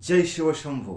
জয় শিব শম্ভু।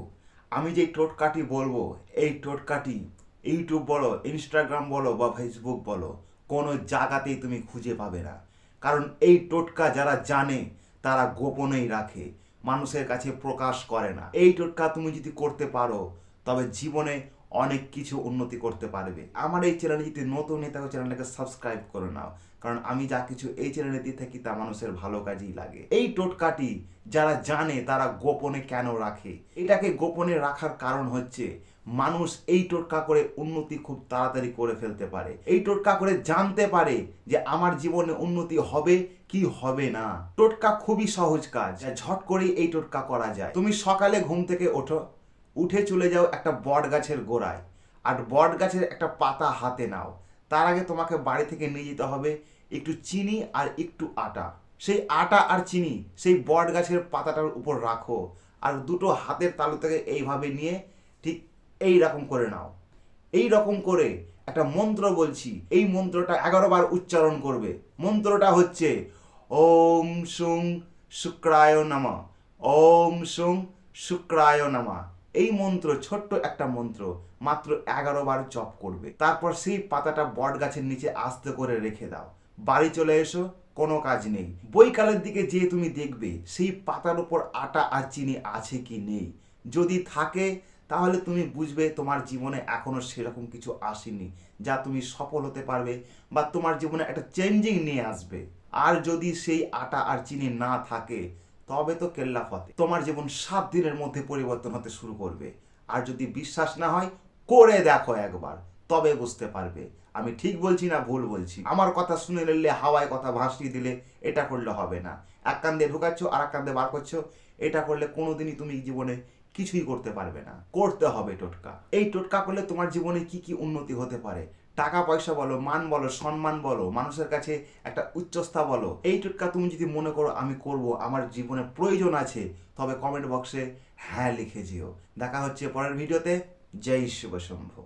আমি যে টোটকাটি বলব, এই টোটকাটি ইউটিউব বলো, ইনস্টাগ্রাম বলো বা ফেসবুক বলো, কোনো জায়গাতেই তুমি খুঁজে পাবে না। কারণ এই টোটকা যারা জানে, তারা গোপনেই রাখে, মানুষের কাছে প্রকাশ করে না। এই টোটকা তুমি যদি করতে পারো, তবে জীবনে অনেক কিছু উন্নতি করতে পারবে। আমার এই চ্যানেলে যদি নতুন হয়ে থাকো চ্যানেলটাকে সাবস্ক্রাইব করে নাও। কারণ আমি যা কিছু এই চ্যানেলে দিয়ে থাকি, তা মানুষের ভালো কাজেই লাগে। এই টোটকাটি যারা জানে, তারা গোপনে কেন রাখে? এটাকে গোপনে রাখার কারণ হচ্ছে, মানুষ এই টোটকা করে উন্নতি খুব তাড়াতাড়ি করে ফেলতে পারে। এই টোটকা করে জানতে পারে যে আমার জীবনে উন্নতি হবে কি হবে না। টোটকা খুবই সহজ কাজ। ঝট করেই এই টোটকা করা যায়। তুমি সকালে ঘুম থেকে ওঠো উঠে চলে যাও একটা বট গাছের গোড়ায়। আর বট গাছের একটা পাতা হাতে নাও। তার আগে তোমাকে বাড়ি থেকে নিয়ে যেতে হবে একটু চিনি আর একটু আটা। সেই আটা আর চিনি, সেই বট গাছের পাতাটার উপর রাখো। আর দুটো হাতের তালু থেকে এইভাবে নিয়ে ঠিক এই রকম করে নাও। এই রকম করে একটা মন্ত্র বলছি, এই মন্ত্রটা এগারো বার উচ্চারণ করবে। মন্ত্রটা হচ্ছে, ওম সুং শুক্রায় নামা। ওম সুং শুক্রায় নামা। এই মন্ত্র, ছোট্ট একটা মন্ত্র মাত্র এগারো বার জপ করবে। তারপর সেই পাতাটা বট গাছের নিচে আস্তে করে রেখে দাও। বাড়ি চলে এসো, কোনো কাজ নেই। বৈকালের দিকে যে তুমি দেখবে সেই পাতার উপর আটা আর চিনি আছে কি নেই। যদি থাকে, তাহলে তুমি বুঝবে তোমার জীবনে এখনও সেরকম কিছু আসেনি, যা তুমি সফল হতে পারবে বা তোমার জীবনে একটা চেঞ্জিং নিয়ে আসবে। আর যদি সেই আটা আর চিনি না থাকে তবে তো কেল্লা ফতে। তোমার জীবন সাত দিনের মধ্যে পরিবর্তন হতে শুরু করবে। আর যদি বিশ্বাস না হয়, করে দেখো একবার, তবে বুঝতে পারবে। আমি ঠিক বলছি না ভুল বলছি? আমার কথা শুনে নিলে হাওয়ায় কথা ভাসিয়ে দিলে এটা করলে হবে না। এক কান্দে ঢুকাচ্ছ, আর এক কান দিয়ে বার করছ, এটা করলে কোনোদিনই তুমি জীবনে কিছুই করতে পারবে না। করতে হবে টোটকা। এই টোটকা করলে তোমার জীবনে কি কি উন্নতি হতে পারে? টাকা পয়সা বলো, মান বলো, সম্মান বলো, মানুষের কাছে একটা উচ্চস্থা বলো, এই টুটকা তুমি যদি মনে করো আমি করব, আমার জীবনে প্রয়োজন আছে, তবে কমেন্ট বক্সে হ্যাঁ লিখে যেও। দেখা হচ্ছে পরের ভিডিওতে জয় শুভ শম্ভু।